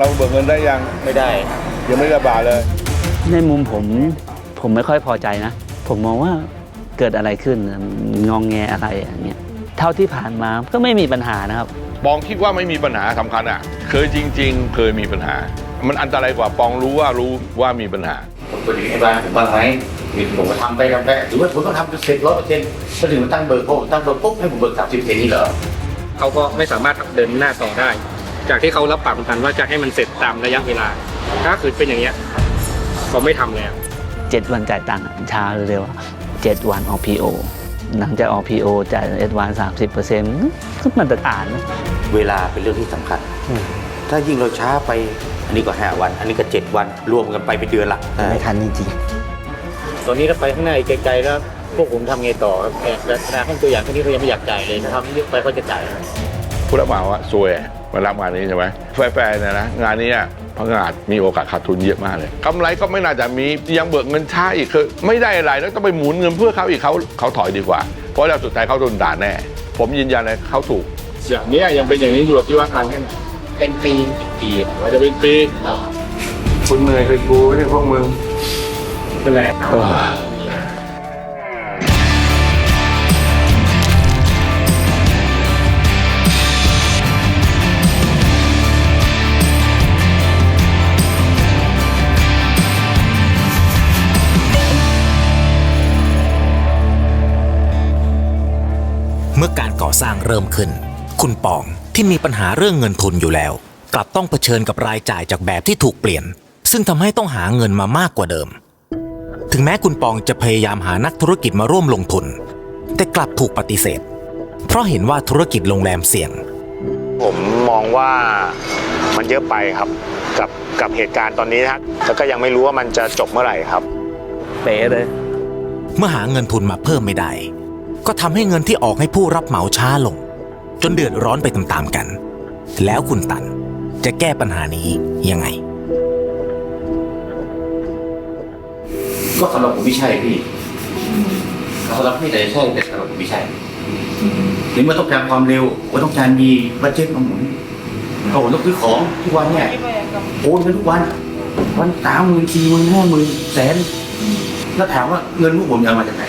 เราเบิกเงินได้ยังไม่ได้ ยังไม่ได้บาทเลย ในมุมผมผมไม่ค่อยพอใจนะ ผมมองว่าเกิดอะไรขึ้นงองแงอะไรอย่างเงี้ยเท่าที่ผ่านมาก็ไม่มีปัญหานะครับ ปองคิดว่าไม่มีปัญหาสำคัญอะ เคยจริง ๆ เคยมีปัญหา มันอันตรายกว่าปองรู้ว่ารู้ว่ามีปัญหา ผมไปถึงในบ้านผมบ้างไหมมีผมก็ทำไปทำไปหรือว่าผมต้องทำเสร็จร้อยเปอร์เซ็นต์ก็ถึงมาตั้งเบอร์พอผมตั้งเบอร์ปุ๊บให้ผมเบิกสามสิบเปอร์เซ็นต์นี่เหรอเขาก็ไม่สามารถเดินหน้าต่อได้ จากที่เขารับปากกันว่าจะให้มันเสร็จตามระยะเวลา ถ้าคือเป็นอย่างเงี้ยเขาไม่ทำแล้ว7วันจ่ายตังค์อะช้าหรือเร็วอะ7วันออก PO หลังจากออก PO จ่ายเอ็ดวานสามสิบเปอร์เซ็นต์ก็มันตรฐานนะเวลาเป็นเรื่องที่สำคัญ ถ้ายิ่งเราช้าไป อันนี้ก็ห้าวัน อันนี้ก็เจ็ดวัน รวมกันไปเป็นเดือนละไม่ทันจริงตอนนี้ถ้าไปข้างหน้าอีกไกลๆแล้วพวกผมทำไงต่อครับแต่ขนาดห้องตัวอย่างแค่นี้เขายังไม่อยากจ่ายเลยนะครับเยอะไปเขาจะจ่ายไหมผู้รับเหมาอะซวยอะ มารับงานนี้ใช่ไหมแฟร์ๆเนี่ยนะงานนี้อะพังอาจมีโอกาสขาดทุนเยอะมากเลยกำไรก็ไม่น่าจะมียังเบิกเงินช้าอีกคือไม่ได้อะไรแล้วต้องไปหมุนเงินเพื่อเขาอีกเขาเขาถอยดีกว่า เพราะแล้วสุดท้ายเขาโดนด่าแน่ ผมยืนยันเลยเขาถูก อย่างนี้ยังเป็นอย่างนี้อยู่ที่ว่านานแค่ไหนเป็นปีปีอาจจะเป็นปี คุณเหนื่อยคือกูไม่ใช่พวกมึงเป็นไร มื่อการก่อสร้างเริ่มขึ้น คุณปองที่มีปัญหาเรื่องเงินทุนอยู่แล้ว กลับต้องเผชิญกับรายจ่ายจากแบบที่ถูกเปลี่ยน ซึ่งทำให้ต้องหาเงินมามากกว่าเดิม ถึงแม้คุณปองจะพยายามหานักธุรกิจมาร่วมลงทุน แต่กลับถูกปฏิเสธ เพราะเห็นว่าธุรกิจโรงแรมเสี่ยง ผมมองว่ามันเยอะไปครับ กับกับเหตุการณ์ตอนนี้นะแล้วก็ยังไม่รู้ว่ามันจะจบเมื่อไหร่ครับๆเป๋เลย เมื่อหาเงินทุนมาเพิ่มไม่ได้ ก็ทำให้เงินที่ออกให้ผู้รับเหมาช้าลง จนเดือดร้อนไปตามๆกัน แล้วคุณตันจะแก้ปัญหานี้ยังไง ก็สำหรับผมไม่ใช่พี่สำหรับพี่แต่ใช่แต่สำหรับผมไม่ใช่หรือมันต้องการความเร็วมันต้องการมีบัตเจ็ตมาหมุนโอ้โหต้องซื้อของทุกวันเนี่ยโอนกันทุกวัน วันสามหมื่นสี่หมื่นห้าหมื่นแสนแล้วถามว่าเงินพวกผมจะมาจากไหน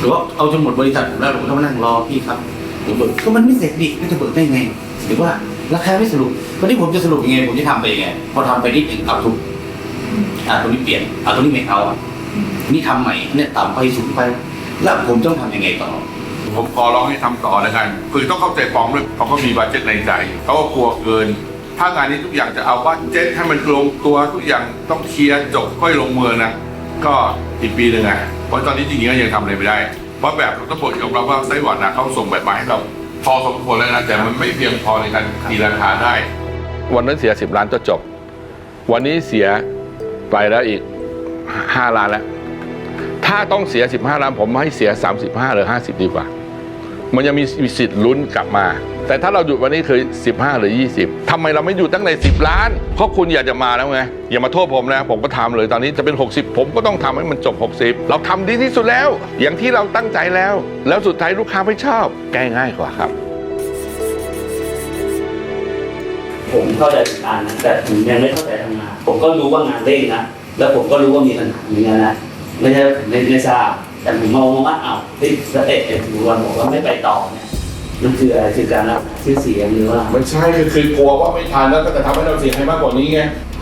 หรือว่าเอาจนหมดบริษัทผมแล้วผมต้องมานั่งรอพี่ครับผมเบิกก็มันไม่เสร็จดิก็จะเบิกได้ไงหรือว่าราคาไม่สรุปวันนี้ผมจะสรุปยังไงผมจะทำไปยังไงพอทำไปนิดหนึ่งเอาทุกอ่าตัวนี้เปลี่ยนเอาตัวนี้ไม่เอาอะนี่ทำใหม่เนี่ยต่ำไปสูงไป แล้วผมต้องทำยังไงต่อ ผมขอร้องให้ทำต่อแล้วกัน คือต้องเข้าใจปองด้วยเขาก็มีบัตเจ็ตในใจเขาก็กลัวเกิน ถ้างานนี้ทุกอย่างจะเอาบัตเจ็ตให้มันลงตัวทุกอย่างต้องเคลียร์จบค่อยลงมือนะ ก็อีกปีหนึ่งอะเพราะตอนนี้จริงๆก็ยังทำอะไรไม่ได้เพราะแบบต้องบอกยอมรับว่าไต้หวันนะเขาส่งแบบมาให้เราพอสมควรแล้วนะแต่มันไม่เพียงพอในการตีราคาได้ วันนั้นเสียสิบล้านก็จบ วันนี้เสียไปแล้วอีกห้าล้านแล้ว ถ้าต้องเสีย 15 ล้านผมให้เสีย 35 หรือ 50 ดีกว่า มันยังมีสิทธิ์ลุ้นกลับมา แต่ถ้าเราหยุดวันนี้คือ 15 หรือ 20ทำไมเราไม่หยุดตั้งแต่ 10 ล้าน เพราะคุณอยากจะมาแล้วไง อย่ามาโทษผมนะ ผมก็ทำเลยตอนนี้จะเป็น 60 ผมก็ต้องทำให้มันจบ 60 เราทำดีที่สุดแล้ว อย่างที่เราตั้งใจแล้ว แล้วสุดท้ายลูกค้าไม่ชอบ แก้ง่ายกว่าครับ ผมเข้าใจงานนะแต่ผมยังไม่เข้าใจทำงาน ผมก็รู้ว่างานเร่งนะ แล้วผมก็รู้ว่ามีปัญหาเหมือนกันนะ ไม่ใช่ว่าผมไม่ทราบ แต่ผมมองว่าอ้าวเฮ้ยสเตจเอ็มวันบอกว่าไม่ไปต่อเนี่ยมันคืออะไรคือการรับชื่อเสียงหรือว่าไม่ใช่คือคือกลัวว่าไม่ทันแล้วก็จะทำให้เราเสียให้มากกว่านี้ไง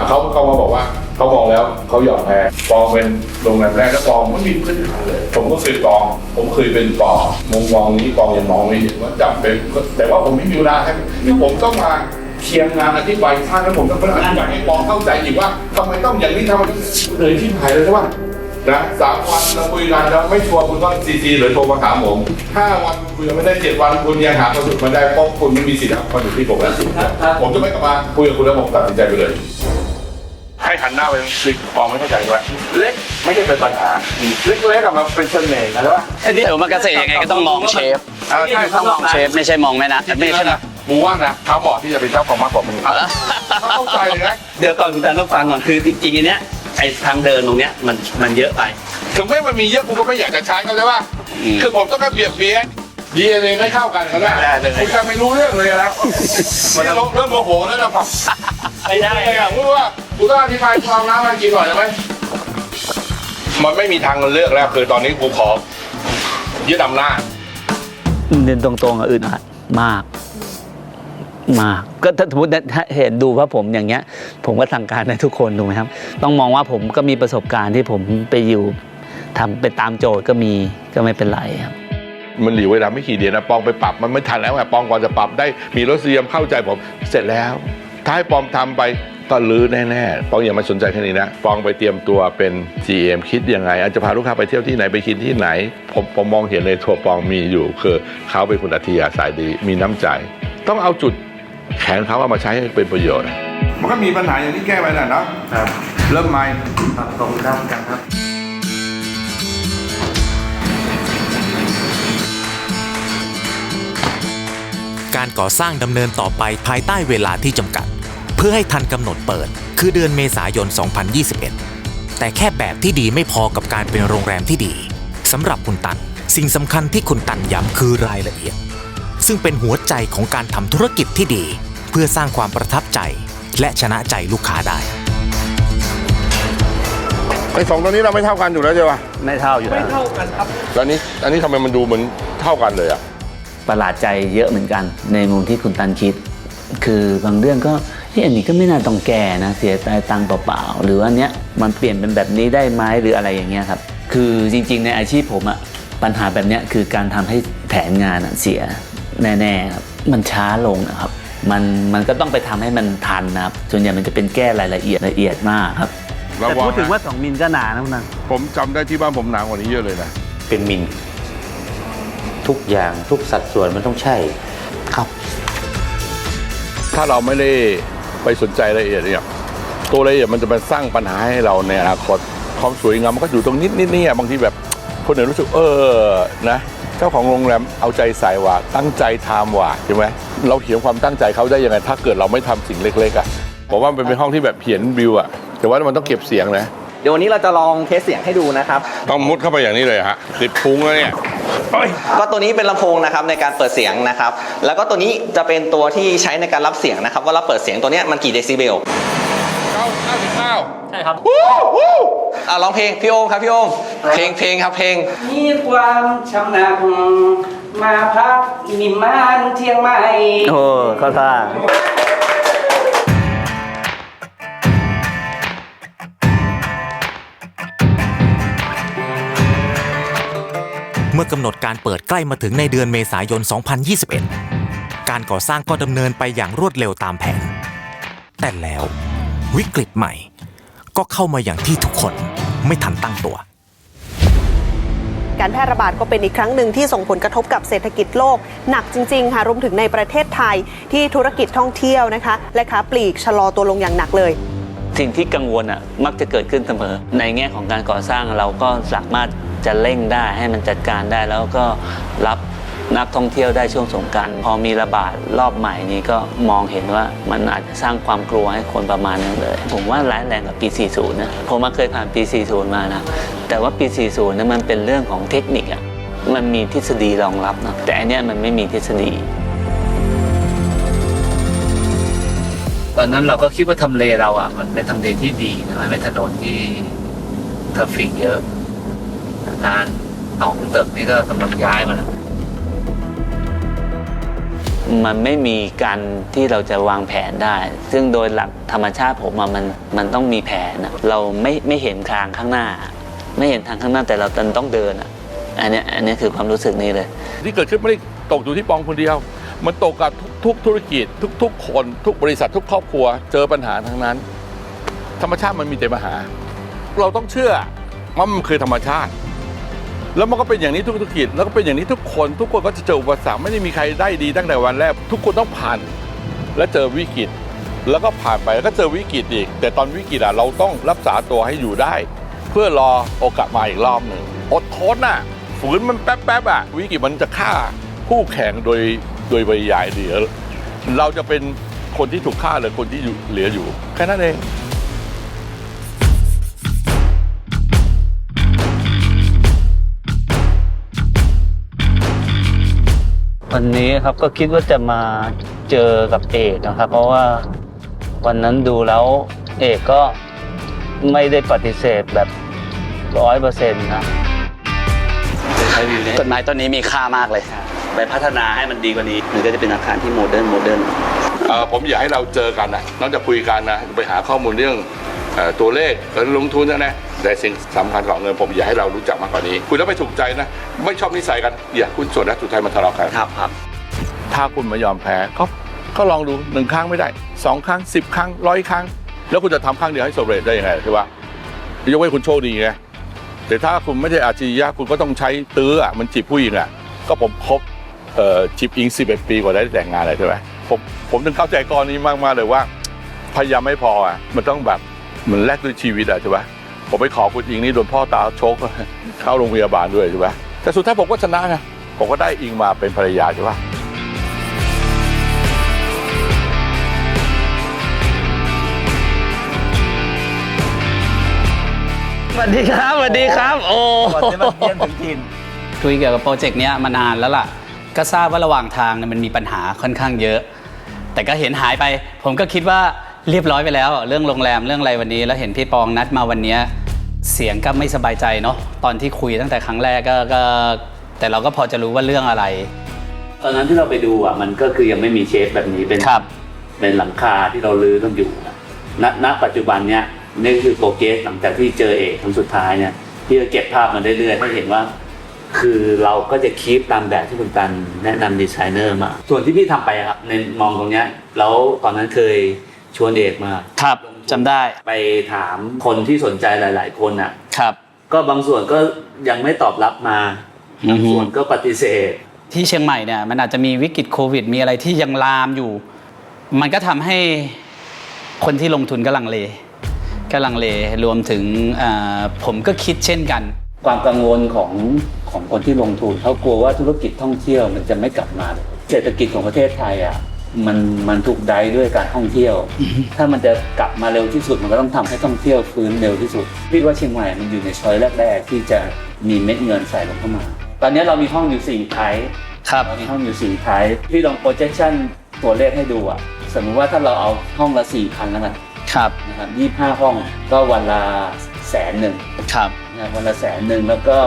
เขาเขามาบอกว่าเขามองแล้วเขายอมแพ้ปองเป็นโรงแรมแรกแล้วปองไม่มีพื้นฐานเลย ผมก็เคยปอง ผมเคยเป็นปองมุมมองนี้ปองยังมองไม่เห็นว่าจำเป็นแต่ว่าผมไม่มีเวลาให้ผมต้องมาเคียร์งานอธิบายท่านแล้วผมต้องไปอธิบายให้ปองเข้าใจอีกว่าทำไมต้องอย่างนี้ทำไมต้องเลยที่หายเลยใช่ปะ นะสามวันเราคุยกันแล้วไม่ชัวร์คุณก็ซีซีหรือโทรมาถามผมห้าวันคุยกันไม่ได้เจ็ดวันคุณยังหาคนสุดมาได้เพราะคุณไม่มีสิทธิ์เอาคนสุดที่ผมแล้วผมจะไม่กลับมาคุยกับคุณแล้วผมตัดสินใจไปเลยให้หันหน้าไปสิมองไม่เข้าใจว่าเล็กไม่ใช่เป็นปัญหาเล็กๆกับมันเป็นเสน่ห์นะว่าเดี๋ยวมากาเกษตรยังไงก็ต้องมองเชฟเออใช่ต้องมองเชฟไม่ใช่มองแม่นะไม่ใช่นะมูว่านะเขาบอกที่จะเป็นเจ้าของมากกว่ามึงเขาเข้าใจเลยนะเดี๋ยวก่อนคุณตันต้องฟังก่อนคือจริงๆอันเนี้ย ไอ้ทางเดินตรงเนี้ยมันมันเยอะไป ถึงแม้มันมีเยอะกูก็ไม่อยากจะใช้เขาใช่ป่ะคือผมต้องการเปรียบเทียบดีเอ็นเอไม่เข้ากันก็ได้คุณจะไม่รู้เรื่องเลยแล้วมันจะเริ่มโมโหแล้วนะผมไม่ได้ไม่อะพูดว่ากูต้องอธิบายความน้ำมันกินหน่อยได้ไหมมันไม่มีทางเลือกแล้ว คือตอนนี้กูขอยึดอำนาจ เดินตรงๆอะอึดอัดมาก มาก ก็ถ้าสมมติถ้าเห็นดูว่าผมอย่างเงี้ย ผมก็สั่งการให้ทุกคนถูกไหมครับ ต้องมองว่าผมก็มีประสบการณ์ที่ผมไปอยู่ทำไปตามโจทย์ก็มีก็ไม่เป็นไรครับมันหลีเวลาไม่กี่เดือนนะปองไปปรับมันไม่ทันแล้วไงปองก่อนจะปรับได้มีรสเสียมเข้าใจผม เสร็จแล้วถ้าให้ปองทำไปก็ลื้อแน่ๆปองอย่ามาสนใจแค่นี้นะปองไปเตรียมตัวเป็น GM คิดยังไง อาจจะพาลูกค้าไปเที่ยวที่ไหนไปกินที่ไหน ผมผมมองเห็นในทัวปองมีอยู่ คือเขาเป็นคนอัธยาศัยดีมีน้ำใจ ต้องเอาจุด แข็งเขาเอามาใช้ให้เป็นประโยชน์ มันก็มีปัญหาอย่างที่แก้ไปแหละเนาะครับเริ่มใหม่ครับขอบคุณครับกันครับ การก่อสร้างดำเนินต่อไปภายใต้เวลาที่จำกัด เพื่อให้ทันกำหนดเปิด คือเดือนเมษายน 2021 แต่แค่แบบที่ดีไม่พอกับการเป็นโรงแรมที่ดีสำหรับคุณตัน สิ่งสำคัญที่คุณตันย้ำคือรายละเอียด ซึ่งเป็นหัวใจของการทำธุรกิจที่ดี เพื่อสร้างความประทับใจ และชนะใจลูกค้าได้ ไอ้สองตัวนี้เราไม่เท่ากันอยู่แล้วใช่ปะไม่เท่าอยู่แล้วแล้วอันนี้อันนี้ทำไมมันดูเหมือนเท่ากันเลยอะประหลาดใจเยอะเหมือนกัน ในมุมที่คุณตันคิด คือบางเรื่องก็เฮ้ยอันนี้ก็ไม่น่าต้องแก้นะเสียใจตังค์เปล่าๆหรือว่าเนี้ยมันเปลี่ยนเป็นแบบนี้ได้ไหมหรืออะไรอย่างเงี้ยครับ คือจริงๆ ในอาชีพผมอะปัญหาแบบเนี้ยคือการทำให้แผนงานอะเสีย แน่ๆครับมันช้าลงนะครับ มันมันก็ต้องไปทำให้มันทันนะครับ ส่วนใหญ่มันจะเป็นแก้รายละเอียดละเอียดมากครับระแต่วังพูดถึงว่านะ2มิลก็หนานะคุณนันผมจำได้ที่บ้านผมหนากว่านี้เยอะเลยนะเป็นมินทุกอย่างทุกสัดส่วนมันต้องใช่ครับ ถ้าเราไม่ได้ไปสนใจรายละเอียดเนี่ยตัวรายละเอียดมันจะมาสร้างปัญหาให้เราในอนาคตความสวยงามมันก็อยู่ตรงนิดนิดนี่บางทีแบบคนอื่นรู้สึกเออนะ เจ้าของโรงแรมเอาใจใส่ว่าตั้งใจทำว่าใช่ไหมเราเขียนความตั้งใจเขาได้ยังไง ถ้าเกิดเราไม่ทำสิ่งเล็กๆอะผมว่ามันเป็นห้องที่แบบเขียนวิวอะแต่ว่ามันต้องเก็บเสียงนะ เดี๋ยววันนี้เราจะลองเทสเสียงให้ดูนะครับ ต้องมุดเข้าไปอย่างนี้เลยฮะติดพุงแล้วเนี่ยก็ตัวนี้เป็นลำโพงนะครับในการเปิดเสียงนะครับ แล้วก็ตัวนี้จะเป็นตัวที่ใช้ในการรับเสียงนะครับ ว่าเราเปิดเสียงตัวเนี้ยมันกี่เดซิเบล เก้าเก้าสิบเก้าใช่ครับอะร้องเพลงพี่โอมครับพี่โอมเพลงเพลงครับเพลง มีความชำนาญมาพักนิมมานเทียงใหม่ โอ้เข้าท่าเมื่อกำหนดการเปิดใกล้มาถึงในเดือนเมษายน 2021 การก่อสร้างก็ดำเนินไปอย่างรวดเร็วตามแผน แต่แล้ววิกฤตใหม่ ก็เข้ามาอย่างที่ทุกคนไม่ทันตั้งตัว การแพร่ระบาดก็เป็นอีกครั้งหนึ่งที่ส่งผลกระทบกับเศรษฐกิจโลก หนักจริงๆค่ะรวมถึงในประเทศไทยที่ธุรกิจท่องเที่ยวนะคะ และค้าปลีกชะลอตัวลงอย่างหนักเลยสิ่งที่กังวลอะมักจะเกิดขึ้นเสมอ ในแง่ของการก่อสร้างเราก็สามารถจะเร่งได้ให้มันจัดการได้แล้วก็รับ นักท่องเที่ยวได้ช่วงสงการพอมีระบาดรอบใหม่นี้ก็มองเห็นว่ามันอาจจะสร้างความกลัวให้คนประมาณนึงเลย ผมว่าร้ายแรงกว่าปี 40 นะผมมาเคยผ่านปี 40 มานะแต่ว่าปี 40นั้นมันเป็นเรื่องของเทคนิคอะมันมีทฤษฎีรองรับนะแต่อันเนี้ยมันไม่มีทฤษฎีตอนนั้นเราก็คิดว่าทำเลเราอะ มันเป็นทำเลที่ดีนะมันเป็นถนนที่ทราฟฟิกเยอะนานสองตึกนี่ก็กำลังย้ายมาแล้ว มันไม่มีการที่เราจะวางแผนได้ ซึ่งโดยหลักธรรมชาติผมมันมันต้องมีแผนเราไม่ไม่เห็นทางข้างหน้า ไม่เห็นทางข้างหน้าแต่เราต้องเดินอันนี้อันนี้คือความรู้สึกนี้เลย ที่เกิดขึ้นไม่ได้ตกอยู่ที่ปองคนเดียว มันตกกับทุกธุรกิจ ทุก ๆ คนทุกบริษัททุกครอบครัว เจอปัญหาทั้งนั้น ธรรมชาติมันมีแต่ปัญหา เราต้องเชื่อว่ามันคือธรรมชาติ แล้วมันก็เป็นอย่างนี้ทุกธุรกิจแล้วก็เป็นอย่างนี้ทุกคน ทุกคนก็จะเจออุปสรรคไม่ได้มีใครได้ดีตั้งแต่วันแรก ทุกคนต้องผ่าน และเจอวิกฤต แล้วก็ผ่านไปแล้วก็เจอวิกฤตอีก แต่ตอนวิกฤตอะเราต้องรักษาตัวให้อยู่ได้ เพื่อรอโอกาสมาอีกรอบหนึ่งอดทนน่ะฝืนมันแป๊บๆอะวิกฤตมันจะฆ่าคู่แข่งโดยโดยปริยายเดียวเราจะเป็นคนที่ถูกฆ่าหรือคนที่เหลืออยู่แค่นั้นเอง วันนี้ครับก็คิดว่าจะมาเจอกับเอกนะครับ เพราะว่าวันนั้นดูแล้วเอกก็ไม่ได้ปฏิเสธแบบร้อยเปอร์เซ็นต์นะใช้วิวนี้ต้นไม้ต้นนี้มีค่ามากเลย ไปพัฒนาให้มันดีกว่านี้มันก็จะเป็นอาคารที่โมเดิร์นโมเดิร์นเอ่อผมอยากให้เราเจอกันนะนอกจากคุยกันนะไปหาข้อมูลเรื่องเอ่อ ตัวเลขการลงทุนนะนะแต่สิ่งสำคัญของเงินผมอยากให้เรารู้จักมากกว่านี้ คุยแล้วไม่ถูกใจนะ ไม่ชอบนิสัยกัน อย่าคุณส่วนแล้วสุดท้ายมาทะเลาะกันครับครับถ้าคุณไม่ยอมแพ้ก็ก็ลองดูหนึ่งครั้งไม่ได้สองครั้งสิบครั้งร้อยครั้ง แล้วคุณจะทำครั้งเดียวให้สำเร็จได้ยังไงใช่ปะยกเว้นคุณโชคดีไงแต่ถ้าคุณไม่ได้อาชีพคุณก็ต้องใช้ตื้ออะมันจีบผู้หญิงอะก็ผมคบเอ่อจีบอิงสิบเอ็ดปีกว่าได้แต่งงานเลยใช่ไหมผมผมถึงเข้าใจกรณีมากๆเลยว่าพยายามไม่พออะมันต้องแบบ เหมือนแลกด้วยชีวิตอะใช่ปะผมไปขอคุณอิงนี่โดนพ่อตาโชกเข้าโรงพยาบาลด้วยใช่ปะแต่สุดท้ายผมก็ชนะไงผมก็ได้อิงมาเป็นภรรยาใช่ปะสวัสดีครับสวัสดีครับ โอ้ก่อนจะมาเยี่ยมถึงถิ่นคุยเกี่ยวกับโปรเจกต์เนี้ยมานานแล้วล่ะ ก็ทราบว่าระหว่างทางเนี่ยมันมีปัญหาค่อนข้างเยอะ แต่ก็เห็นหายไป ผมก็คิดว่า เรียบร้อยไปแล้ว เรื่องโรงแรมเรื่องอะไรวันนี้ แล้วเห็นพี่ปองนัดมาวันเนี้ยเสียงก็ไม่สบายใจเนาะตอนที่คุยตั้งแต่ครั้งแรกก็ก็ แต่เราก็พอจะรู้ว่าเรื่องอะไร ตอนนั้นที่เราไปดูอะมันก็คือยังไม่มีเชฟแบบนี้เป็นครับ เป็นหลังคาที่เราลื้อกันอยู่นะณณปัจจุบันเนี้ยนี่คือโปรเกสหลังจากที่เจอเอกครั้งสุดท้ายเนี่ยที่เราเก็บภาพมาเรื่อยๆให้เห็นว่า คือเราก็จะคีปตามแบบที่คุณตันแนะนำดีไซเนอร์มา ส่วนที่พี่ทำไปอะครับในมองตรงเนี้ยแล้วตอนนั้นเคย ชวนเอกมาครับจำได้ไปถามคนที่สนใจหลาย ๆ คนอะ ครับ ก็บางส่วนก็ยังไม่ตอบรับมาอืบาองฮึส่วนก็ปฏิเสธ ที่เชียงใหม่เนี่ยมันอาจจะมีวิกฤตโควิด มีอะไรที่ยังลามอยู่ มันก็ทำให้คนที่ลงทุนก็ลังเลก็ลังเลรวมถึงเอ่อผมก็คิดเช่นกัน ความกังวลของของคนที่ลงทุนเขากลัวว่าธุรกิจท่องเที่ยวมันจะไม่กลับมา เศรษฐกิจของประเทศไทยอะ มันมันถูกไดด้วยการท่องเที่ยว ถ้ามันจะกลับมาเร็วที่สุดมันก็ต้องทำให้ท่องเที่ยวฟื้นเร็วที่สุดพี่ว่าเชียงใหม่มันอยู่ในช้อยแรกๆที่จะมีเม็ดเงินใส่ลงเข้ามา ตอนนี้เรามีห้องอยู่สี่ไทยครับเรามีห้องอยู่สี่ไทยพี่ลอง projection ตัวเลขให้ดูอะสมมุติว่าถ้าเราเอาห้องละสี่พันแล้วกันครับนะครับยี่ห้าห้องก็วันละแสนหนึ่งครับนะครับวันละแสนหนึ่งแล้วก็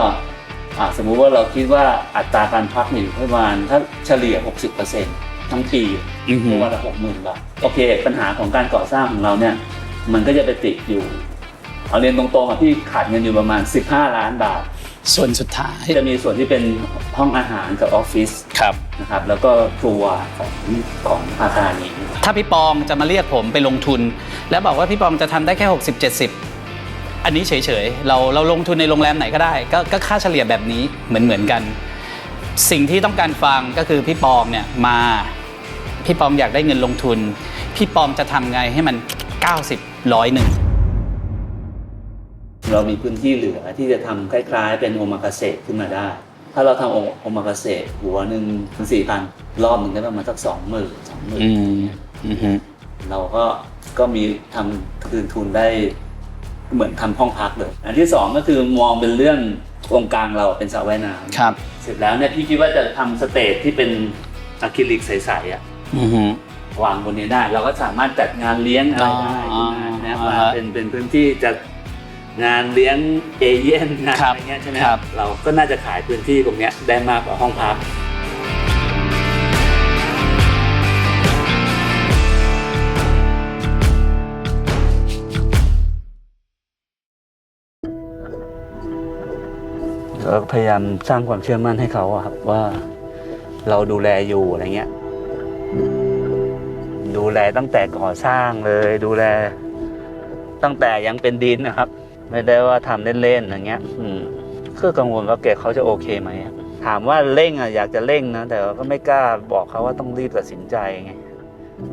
อ่าสมมุติว่าเราคิดว่าอัตราการพักเนี่ยอยู่ประมาณถ้าเฉลี่ย 60% ทั้งปีอือฮึวันละหกหมื่นบาทโอเค ปัญหาของการก่อสร้างของเราเนี่ย มันก็จะไปติดอยู่ เอาเรียนตรงๆอะพี่ขาดเงินอยู่ประมาณ 15 ล้านบาท ส่วนสุดท้ายจะมีส่วนที่เป็นห้องอาหารกับออฟฟิศครับ นะครับ แล้วก็ครัวของของอาคารนี้ ถ้าพี่ปองจะมาเรียกผมไปลงทุน แล้วบอกว่าพี่ปองจะทำได้แค่ 60 70 อันนี้เฉยๆ เราเราลงทุนในโรงแรมไหนก็ได้ก็ก็ค่าเฉลี่ยแบบนี้เหมือนเหมือนกัน สิ่งที่ต้องการฟังก็คือพี่ปองเนี่ยมา พี่ปองอยากได้เงินลงทุน พี่ปองจะทำไงให้มัน 90ร้อยหนึ่งเรามีพื้นที่เหลือที่จะทำคล้ายๆ เป็นโอมากาเสะขึ้นมาได้ ถ้าเราทำโอโอมากาเสะหัวหนึ่งถึงสี่พันรอบหนึ่งได้ประมาณสักสองหมื่นสองหมื่นอืมอือฮึเราก็ก็มีทำคืนทุนได้เหมือนทำห้องพักเลย อันที่สองก็คือมองเป็นเรื่องตรงกลางเราเป็นสระว่ายน้ำครับ เสร็จแล้วเนี่ยพี่คิดว่าจะทำสเตจที่เป็นอะคริลิกใสๆอะ อือฮึ วางบนนี้ได้ เราก็สามารถจัดงานเลี้ยงอะไรได้อ๋อนะอ่ามาฮะเป็นเป็นพื้นที่จัดงานเลี้ยงเอเย่นงานครัอะบไรเงี้ยใช่ไหมครับ เราก็น่าจะขายพื้นที่ตรงเนี้ยได้มากกว่าห้องพักเราพยายามสร้างความเชื่อมั่นให้เขาอะครับว่าเราดูแลอยู่อะไรเงี้ย ดูแลตั้งแต่ก่อสร้างเลยดูแล ตั้งแต่ยังเป็นดินนะครับ ไม่ได้ว่าทำเล่นๆอย่างเงี้ย อืมคือกังวลว่าแกเขาจะโอเคไหมถามว่าเร่งอะอยากจะเร่งนะแต่ว่าก็ไม่กล้าบอกเขาว่าต้องรีบตัดสินใจไง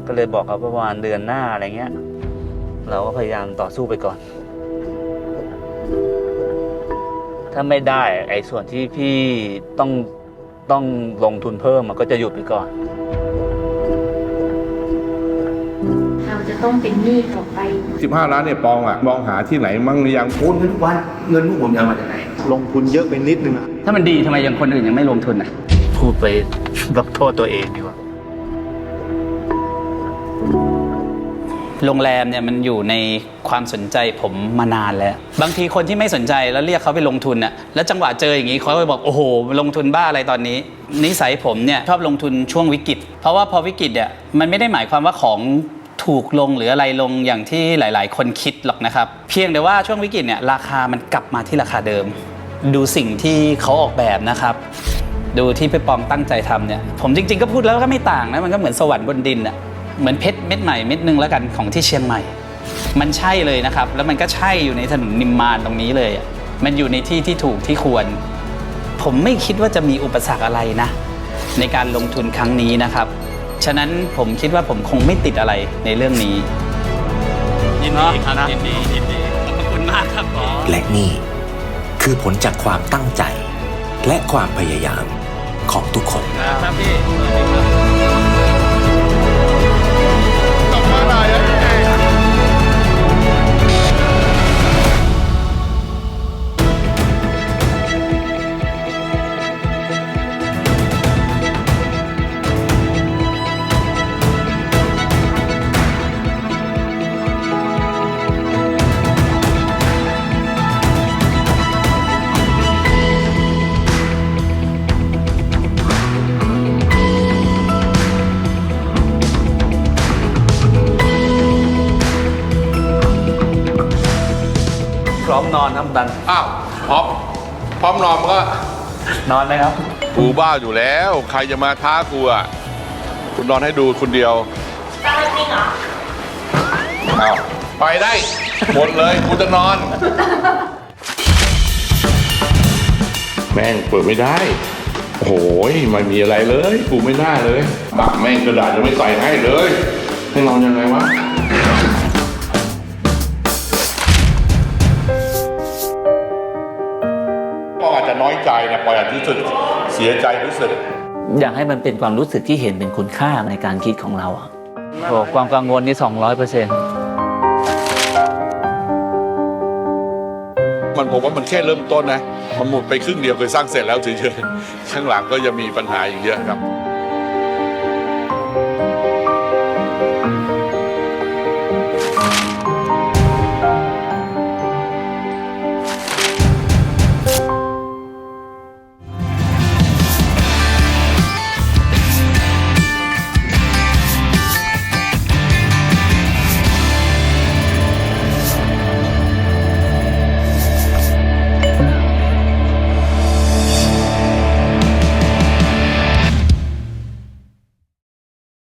ก็เลยบอกเขาประมาณเดือนหน้าอะไรเงี้ย เราก็พยายามต่อสู้ไปก่อน ถ้าไม่ได้ไอ้ส่วนที่พี่ต้องต้องลงทุนเพิ่มมันก็จะหยุดไปก่อน ต้องเป็นหนี้ต่อไป 15 ล้านเนี่ยปองอะมองหาที่ไหนมั่งหรือยัง โอนเงินทุกวันเงินพวกผมจะเอามาจากไหน ลงทุนเยอะไปนิดนึงอะถ้ามันดีทำไมยังคนอื่นยังไม่ลงทุนอะผพูดไปรับโทษตัวเองดีกว่า โรงแรมเนี่ยมันอยู่ในความสนใจผมมานานแล้ว บางทีคนที่ไม่สนใจแล้วเรียกเขาไปลงทุนน่ะแล้วจังหวะเจออย่างนี้เขาก็บอกโอ้โหลงทุนบ้าอะไรตอนนี้ นิสัยผมเนี่ยชอบลงทุนช่วงวิกฤต เพราะว่าพอวิกฤตเนี่ยมันไม่ได้หมายความว่าของ ถูกลงหรืออะไรลงอย่างที่หลาย ๆ คนคิดหรอกนะครับ เพียงแต่ว่าช่วงวิกฤตเนี่ยราคามันกลับมาที่ราคาเดิม ดูสิ่งที่เขาออกแบบนะครับ ดูที่พี่ปองตั้งใจทำเนี่ยผมจริง ๆ ก็พูดแล้วก็ไม่ต่างนะมันก็เหมือนสวรรค์บนดินอะเหมือนเพชรเม็ดใหม่เม็ดหนึงแล้วกันของที่เชียงใหม่ มันใช่เลยนะครับ แล้วมันก็ใช่อยู่ในถนนนิมมานตรงนี้เลยอะมันอยู่ในที่ที่ถูกที่ควร ผมไม่คิดว่าจะมีอุปสรรคอะไรนะ ในการลงทุนครั้งนี้นะครับ ฉะนั้นผมคิดว่าผมคงไม่ติดอะไรในเรื่องนี้ ยินดีครับยินดียินดีขอบคุณมากครับหมอและนี่คือผลจากความตั้งใจ และความพยายามของทุกคน ครับพี่ก นอนครับดัน อ้าวพร้อมพร้อมนอนมันก็นอนไหมครับ กูบ้าอยู่แล้ว ใครจะมาท้ากูอะคุณนอนให้ดูคนเดียวจริงเหรออ้าวไปได้ หมดเลยกูจะนอน แม่งเปิดไม่ได้ โอ้โหไม่มีอะไรเลย กูไม่น่าเลยบักแม่งกระดาษจะไม่ใส่ให้เลย ให้นอนยังไงวะ สึกเสียใจรู้สึก อยากให้มันเป็นความรู้สึกที่เห็นเป็นคุณค่าในการคิดของเราอะโอ้ความกังวลนี่200เปอร์เซ็นต์มันผมว่ามันแค่เริ่มต้นนะ มันหมดไปครึ่งเดียวเคยสร้างเสร็จแล้วเฉยๆข้างหลังก็จะมีปัญหาอีกเยอะครับ